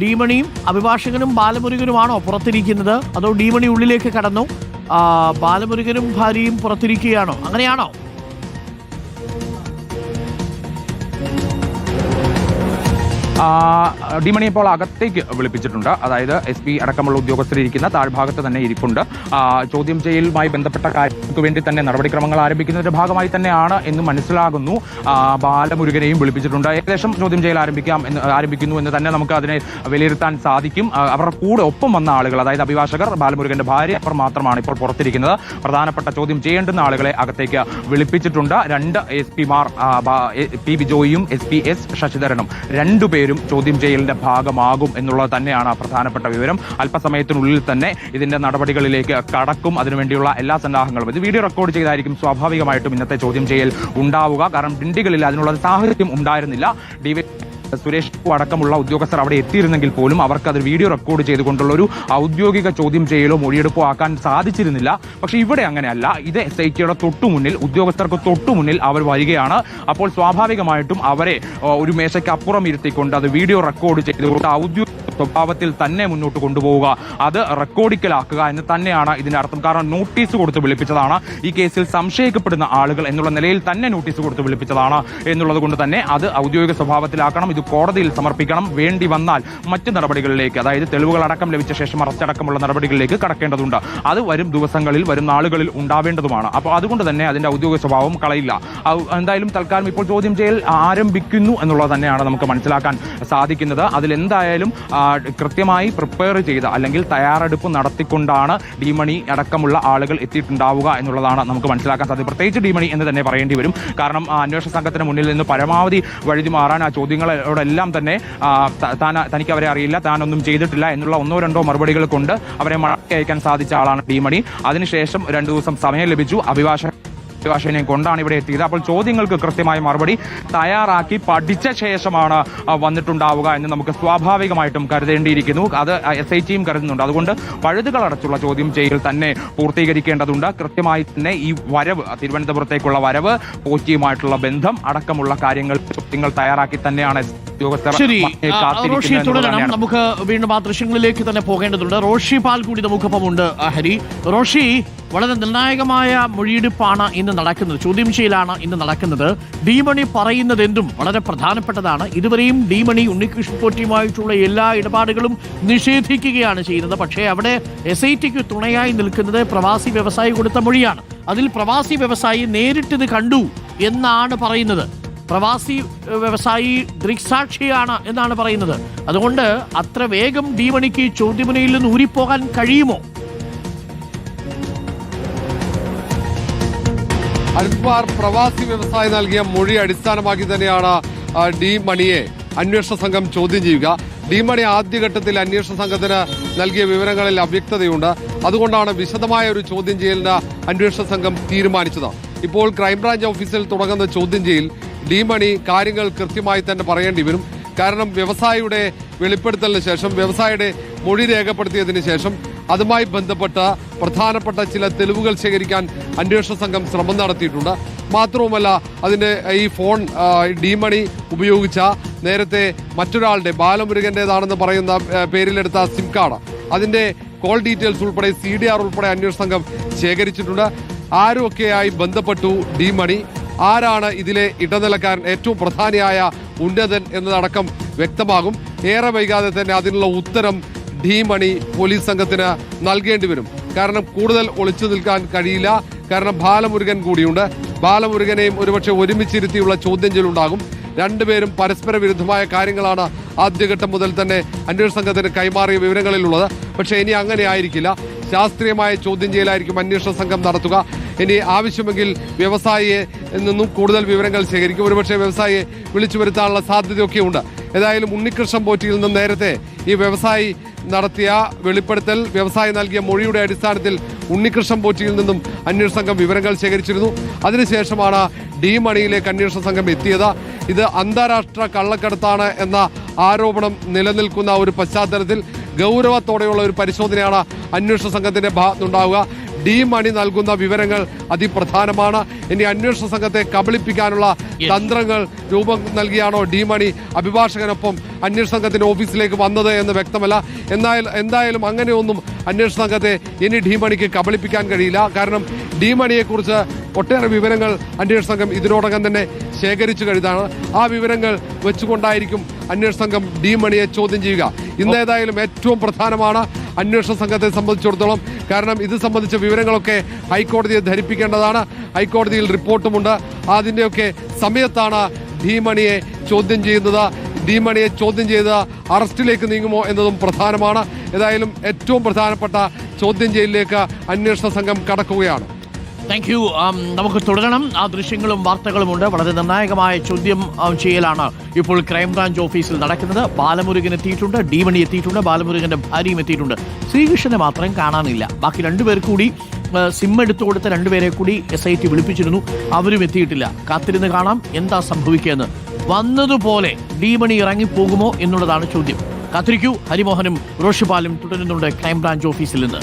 ഡീമണിയും അഭിഭാഷകനും ബാലമുരുകനുമാണോ പുറത്തിരിക്കുന്നത്? അതോ ഡീമണി ഉള്ളിലേക്ക് കടന്നു ബാലമുരുകനും ഭാര്യയും പുറത്തിരിക്കുകയാണോ? അങ്ങനെയാണോ? ഡിമണി ഇപ്പോൾ അകത്തേക്ക് വിളിപ്പിച്ചിട്ടുണ്ട്. അതായത് എസ് പി അടക്കമുള്ള ഉദ്യോഗസ്ഥരിരിക്കുന്ന താഴ്ഭാഗത്ത് തന്നെ ഇരിപ്പുണ്ട്. ചോദ്യം ചെയ്യലുമായി ബന്ധപ്പെട്ട കാര്യങ്ങൾക്ക് വേണ്ടി തന്നെ നടപടിക്രമങ്ങൾ ആരംഭിക്കുന്നതിന്റെ ഭാഗമായി തന്നെയാണ് എന്ന് മനസ്സിലാകുന്നു. ബാലമുരുകനെയും വിളിപ്പിച്ചിട്ടുണ്ട്. ഏകദേശം ചോദ്യം ചെയ്യൽ ആരംഭിക്കാം എന്ന് ആരംഭിക്കുന്നു എന്ന് തന്നെ നമുക്ക് അതിനെ വിലയിരുത്താൻ സാധിക്കും. അവരുടെ കൂടെ ഒപ്പം വന്ന ആളുകൾ അതായത് അഭിഭാഷകർ ബാലമുരുകന്റെ ഭാര്യ അവർ മാത്രമാണ് ഇപ്പോൾ പുറത്തിരിക്കുന്നത്. പ്രധാനപ്പെട്ട ചോദ്യം ചെയ്യേണ്ടുന്ന ആളുകളെ അകത്തേക്ക് വിളിപ്പിച്ചിട്ടുണ്ട്. രണ്ട് എസ് പിമാർ പി ബിജോയും എസ് പി എസ് ശശിധരനും. രണ്ടുപേരും ചോദ്യം ചെയ്യലിന്റെ ഭാഗമാകും എന്നുള്ളത് തന്നെയാണ് പ്രധാനപ്പെട്ട വിവരം. അല്പസമയത്തിനുള്ളിൽ തന്നെ ഇതിന്റെ നടപടികളിലേക്ക് കടക്കും. അതിനുവേണ്ടിയുള്ള എല്ലാ സന്നാഹങ്ങളും ഇത് വീഡിയോ റെക്കോർഡ് ചെയ്തായിരിക്കും സ്വാഭാവികമായിട്ടും ഇന്നത്തെ ചോദ്യം ചെയ്യൽ ഉണ്ടാവുക. കാരണം ഡിണ്ടികളിൽ അതിനുള്ള സാഹചര്യം ഉണ്ടായിരുന്നില്ല. ഡി സുരേഷ് അടക്കമുള്ള ഉദ്യോഗസ്ഥർ അവിടെ എത്തിയിരുന്നെങ്കിൽ പോലും അവർക്ക് അത് വീഡിയോ റെക്കോർഡ് ചെയ്തുകൊണ്ടുള്ള ഒരു ഔദ്യോഗിക ചോദ്യം ചെയ്യലോ മൊഴിയെടുപ്പോ ആക്കാൻ സാധിച്ചിരുന്നില്ല. പക്ഷെ ഇവിടെ അങ്ങനെയല്ല. ഇത് എസ് ഐ ടിയുടെ തൊട്ടുമുന്നിൽ ഉദ്യോഗസ്ഥർക്ക് തൊട്ടുമുന്നിൽ അവർ വരികയാണ്. അപ്പോൾ സ്വാഭാവികമായിട്ടും അവരെ ഒരു മേശയ്ക്ക് അപ്പുറം ഇരുത്തിക്കൊണ്ട് അത് വീഡിയോ റെക്കോർഡ് ചെയ്തുകൊണ്ട് ഔദ്യോഗിക സ്വഭാവത്തിൽ തന്നെ മുന്നോട്ട് കൊണ്ടുപോവുക. അത് റെക്കോർഡിക്കലാക്കുക എന്ന് തന്നെയാണ് ഇതിന്റെ അർത്ഥം. കാരണം നോട്ടീസ് കൊടുത്ത് വിളിപ്പിച്ചതാണ്. ഈ കേസിൽ സംശയിക്കപ്പെടുന്ന ആളുകൾ എന്നുള്ള നിലയിൽ തന്നെ നോട്ടീസ് കൊടുത്ത് വിളിപ്പിച്ചതാണ് എന്നുള്ളത് കൊണ്ട് തന്നെ അത് ഔദ്യോഗിക സ്വഭാവത്തിലാക്കണം. ഇത് കോടതിയിൽ സമർപ്പിക്കണം. വേണ്ടി വന്നാൽ മറ്റ് നടപടികളിലേക്ക് അതായത് തെളിവുകൾ അടക്കം ലഭിച്ച ശേഷം അറസ്റ്റ് അടക്കമുള്ള നടപടികളിലേക്ക് കടക്കേണ്ടതുണ്ട്. അത് വരും ദിവസങ്ങളിൽ വരും നാളുകളിൽ ഉണ്ടാവേണ്ടതുമാണ്. അപ്പോൾ അതുകൊണ്ട് തന്നെ അതിന്റെ ഔദ്യോഗിക സ്വഭാവം കളയില്ല. എന്തായാലും തൽക്കാലം ഇപ്പോൾ ചോദ്യം ചെയ്യൽ ആരംഭിക്കുന്നു എന്നുള്ളത് തന്നെയാണ് നമുക്ക് മനസ്സിലാക്കാൻ സാധിക്കുന്നത്. അതിലെന്തായാലും ആ, കൃത്യമായി പ്രിപ്പയർ ചെയ്ത് അല്ലെങ്കിൽ തയ്യാറെടുപ്പ് നടത്തിക്കൊണ്ടാണ് ഡിമണി അടക്കമുള്ള ആളുകൾ എത്തിയിട്ടുണ്ടാവുക എന്നുള്ളതാണ് നമുക്ക് മനസ്സിലാക്കാൻ സാധിക്കും പ്രത്യേകിച്ച് ഡിമണി എന്ന് തന്നെ പറയേണ്ടി വരും. കാരണം അന്വേഷണ സംഘത്തിന് മുന്നിൽ നിന്ന് പരമാവധി വഴുതി മാറാൻ ആ ചോദ്യങ്ങളോടെല്ലാം തന്നെ താൻ തനിക്ക് അവരെ അറിയില്ല താനൊന്നും ചെയ്തിട്ടില്ല എന്നുള്ള ഒന്നോ രണ്ടോ മറുപടികൾ കൊണ്ട് അവരെ മടക്കി അയക്കാൻ സാധിച്ച ആളാണ് ഡിമണി. അതിനുശേഷം രണ്ടു ദിവസം സമയം ലഭിച്ചു. അഭിഭാഷക അഭിഭാഷകനെയും കൊണ്ടാണ് ഇവിടെ എത്തിയത്. അപ്പോൾ ചോദ്യങ്ങൾക്ക് കൃത്യമായ മറുപടി തയ്യാറാക്കി പഠിച്ച ശേഷമാണ് വന്നിട്ടുണ്ടാവുക എന്ന് നമുക്ക് സ്വാഭാവികമായിട്ടും കരുതേണ്ടിയിരിക്കുന്നു. അത് എസ് ഐ ടിയും കരുതുന്നുണ്ട്. അതുകൊണ്ട് പഴുതുകളടച്ചുള്ള ചോദ്യം ചെയ്യൽ തന്നെ പൂർത്തീകരിക്കേണ്ടതുണ്ട്. കൃത്യമായി തന്നെ ഈ വരവ് തിരുവനന്തപുരത്തേക്കുള്ള വരവ് പോറ്റിയുമായിട്ടുള്ള ബന്ധം അടക്കമുള്ള കാര്യങ്ങൾ ചോദ്യങ്ങൾ തയ്യാറാക്കി തന്നെയാണ് ഉദ്യോഗസ്ഥർ ശരി റോഷി തുടരണം. നമുക്ക് വീണ്ടും ആ ദൃശ്യങ്ങളിലേക്ക് തന്നെ പോകേണ്ടതുണ്ട്. റോഷി പാൽ കൂടി നമുക്കൊപ്പം ഉണ്ട് ഹരി. റോഷി വളരെ നിർണായകമായ മൊഴിയെടുപ്പാണ് ഇന്ന് നടക്കുന്നത്. ചോദ്യം ചെയ്യലാണ് ഇന്ന് നടക്കുന്നത്. ഡിമണി പറയുന്നത് എന്തും വളരെ പ്രധാനപ്പെട്ടതാണ്. ഇതുവരെയും ഡിമണി ഉണ്ണികൃഷ്ണൻ പോറ്റിയുമായിട്ടുള്ള എല്ലാ ഇടപാടുകളും നിഷേധിക്കുകയാണ് ചെയ്യുന്നത്. പക്ഷേ അവിടെ എസ് ഐ ടിക്ക് തുണയായി നിൽക്കുന്നത് പ്രവാസി വ്യവസായി കൊടുത്ത മൊഴിയാണ്. അതിൽ പ്രവാസി വ്യവസായി നേരിട്ടിത് കണ്ടു എന്നാണ് പറയുന്നത്. പ്രവാസി വ്യവസായി ദൃക്സാക്ഷിയാണ് എന്നാണ് പറയുന്നത്. അതുകൊണ്ട് അത്ര വേഗം ഡീമണിക്ക് ചോദ്യമുനയിൽ നിന്ന് ഊരിപ്പോകാൻ കഴിയുമോ? അൻവാർ പ്രവാസി വ്യവസായി നൽകിയ മൊഴി അടിസ്ഥാനമാക്കി തന്നെയാണ് ഡി മണിയെ അന്വേഷണ സംഘം ചോദ്യം ചെയ്യുക. ഡി മണി ആദ്യഘട്ടത്തിൽ അന്വേഷണ സംഘത്തിന് നൽകിയ വിവരങ്ങളിൽ അവ്യക്തതയുണ്ട്. അതുകൊണ്ടാണ് വിശദമായ ഒരു ചോദ്യം ചെയ്യലിന് അന്വേഷണ സംഘം തീരുമാനിച്ചത്. ഇപ്പോൾ ക്രൈംബ്രാഞ്ച് ഓഫീസിൽ തുടങ്ങുന്ന ചോദ്യം ചെയ്യൽ ഡി മണി കാര്യങ്ങൾ കൃത്യമായി തന്നെ പറയേണ്ടി വരും. കാരണം വ്യവസായിയുടെ വെളിപ്പെടുത്തലിന് ശേഷം വ്യവസായിയുടെ മൊഴി രേഖപ്പെടുത്തിയതിന് ശേഷം അതുമായി ബന്ധപ്പെട്ട പ്രധാനപ്പെട്ട ചില തെളിവുകൾ ശേഖരിക്കാൻ അന്വേഷണ സംഘം ശ്രമം നടത്തിയിട്ടുണ്ട്. മാത്രവുമല്ല അതിന്റെ ഈ ഫോൺ ഡിമണി ഉപയോഗിച്ച നേരത്തെ മറ്റൊരാളുടെ ബാലമുരുകന്റേതാണെന്ന് പറയുന്ന പേരിലെടുത്ത സിം കാർഡ്. അതിന്റെ കോൾ ഡീറ്റെയിൽസ് ഉൾപ്പെടെ സി ഡി ആർ ഉൾപ്പെടെ അന്വേഷണ സംഘം ശേഖരിച്ചിട്ടുണ്ട്. ആരുമൊക്കെയായി ബന്ധപ്പെട്ടു ഡി മണി ആരാണ് ഇതിലെ ഇടനിലക്കാരൻ ഏറ്റവും പ്രധാനിയായ ഉന്നതൻ എന്നതടക്കം വ്യക്തമാകും. ഏറെ വൈകാതെ തന്നെ അതിനുള്ള ഉത്തരം ഡിമണി പോലീസ് സംഘത്തിന് നൽകേണ്ടി വരും. കാരണം കൂടുതൽ ഒളിച്ചു നിൽക്കാൻ കഴിയില്ല. കാരണം ബാലമുരുകൻ കൂടിയുണ്ട്. ബാലമുരുകനെയും ഒരുപക്ഷെ ഒരുമിച്ചിരുത്തിയുള്ള ചോദ്യം ചെയ്യലുണ്ടാകും രണ്ടുപേരും പരസ്പര വിരുദ്ധമായ കാര്യങ്ങളാണ് ആദ്യഘട്ടം മുതൽ തന്നെ അന്വേഷണ സംഘത്തിന് കൈമാറിയ വിവരങ്ങളിലുള്ളത്. പക്ഷേ ഇനി അങ്ങനെ ആയിരിക്കില്ല. ശാസ്ത്രീയമായ ചോദ്യം ചെയ്യലായിരിക്കും അന്വേഷണ സംഘം നടത്തുക. ഇനി ആവശ്യമെങ്കിൽ വ്യവസായിയെ നിന്നും കൂടുതൽ വിവരങ്ങൾ ശേഖരിക്കും. ഒരുപക്ഷെ വ്യവസായിയെ വിളിച്ചു വരുത്താനുള്ള സാധ്യതയൊക്കെ ഉണ്ട് ഏതായാലും ഉണ്ണികൃഷ്ണൻ പോറ്റിയിൽ നിന്നും നേരത്തെ ഈ വ്യവസായി നടത്തിയ വെളിപ്പെടുത്തൽ വ്യവസായി നൽകിയ മൊഴിയുടെ അടിസ്ഥാനത്തിൽ ഉണ്ണികൃഷ്ണൻ പോറ്റിയിൽ നിന്നും അന്വേഷണ സംഘം വിവരങ്ങൾ ശേഖരിച്ചിരുന്നു. അതിനുശേഷമാണ് ഡി മണിയിലേക്ക് അന്വേഷണ സംഘം എത്തിയത്. ഇത് അന്താരാഷ്ട്ര കള്ളക്കടത്താണ് എന്ന ആരോപണം നിലനിൽക്കുന്ന ഒരു പശ്ചാത്തലത്തിൽ ഗൗരവത്തോടെയുള്ള ഒരു പരിശോധനയാണ് അന്വേഷണ സംഘത്തിന്റെ ഭാഗത്തുനിന്നുണ്ടാവുക. ഡി മണി നൽകുന്ന വിവരങ്ങൾ അതിപ്രധാനമാണ്. ഇനി അന്വേഷണ സംഘത്തെ കബളിപ്പിക്കാനുള്ള. തന്ത്രങ്ങൾ രൂപം നൽകിയാണോ ഡി മണി അഭിഭാഷകനൊപ്പം അന്വേഷണ സംഘത്തിന്റെ ഓഫീസിലേക്ക് വന്നത് എന്ന് വ്യക്തമല്ല. എന്നാൽ എന്തായാലും അങ്ങനെയൊന്നും അന്വേഷണ സംഘത്തെ ഇനി ഡി മണിക്ക് കബളിപ്പിക്കാൻ കഴിയില്ല. കാരണം ഡി മണിയെക്കുറിച്ച് ഒട്ടേറെ വിവരങ്ങൾ അന്വേഷണ സംഘം ഇതിനോടകം തന്നെ ശേഖരിച്ചു കഴിഞ്ഞതാണ്. ആ വിവരങ്ങൾ വെച്ചുകൊണ്ടായിരിക്കും അന്വേഷണ സംഘം ഡി മണിയെ ചോദ്യം ചെയ്യുക. ഇന്ന് ഏതായാലും ഏറ്റവും പ്രധാനമാണ് അന്വേഷണ സംഘത്തെ സംബന്ധിച്ചിടത്തോളം കാരണം ഇത് സംബന്ധിച്ച വിവരങ്ങളൊക്കെ ഹൈക്കോടതിയെ ധരിപ്പിക്കേണ്ടതാണ്. ഹൈക്കോടതിയിൽ റിപ്പോർട്ടുമുണ്ട്. അതിന്റെയൊക്കെ സമയത്താണ് ഭീമണിയെ ചോദ്യം ചെയ്യുന്നത്. ഭീമണിയെ ചോദ്യം ചെയ്ത് അറസ്റ്റിലേക്ക് നീങ്ങുമോ എന്നതും പ്രധാനമാണ്. ഏതായാലും ഏറ്റവും പ്രധാനപ്പെട്ട ചോദ്യം ചെയ്യലിലേക്ക് അന്വേഷണ സംഘം കടക്കുകയാണ്. താങ്ക് യു നമുക്ക് തുടരണം. ആ ദൃശ്യങ്ങളും വാർത്തകളുമുണ്ട് വളരെ നിർണായകമായ ചോദ്യം ചെയ്യലാണ് ഇപ്പോൾ ക്രൈംബ്രാഞ്ച് ഓഫീസിൽ നടക്കുന്നത്. ബാലമുരുകൻ എത്തിയിട്ടുണ്ട് ഡീമണി എത്തിയിട്ടുണ്ട് ബാലമുരുകന്റെ ഭാര്യയും എത്തിയിട്ടുണ്ട്. ശ്രീകൃഷ്ണനെ മാത്രം കാണാനില്ല. ബാക്കി രണ്ടുപേർ കൂടി സിം എടുത്തു കൊടുത്ത രണ്ടുപേരെ കൂടി എസ് ഐ ടി വിളിപ്പിച്ചിരുന്നു. അവരും എത്തിയിട്ടില്ല. കാത്തിരുന്ന് കാണാം എന്താ സംഭവിക്കുകയെന്ന്. വന്നതുപോലെ ഡീമണി ഇറങ്ങിപ്പോകുമോ എന്നുള്ളതാണ് ചോദ്യം. കാത്തിരിക്കൂ. ഹരിമോഹനും റോഷിപാലും തുടരുന്നുണ്ട് ക്രൈംബ്രാഞ്ച് ഓഫീസിൽ നിന്ന്.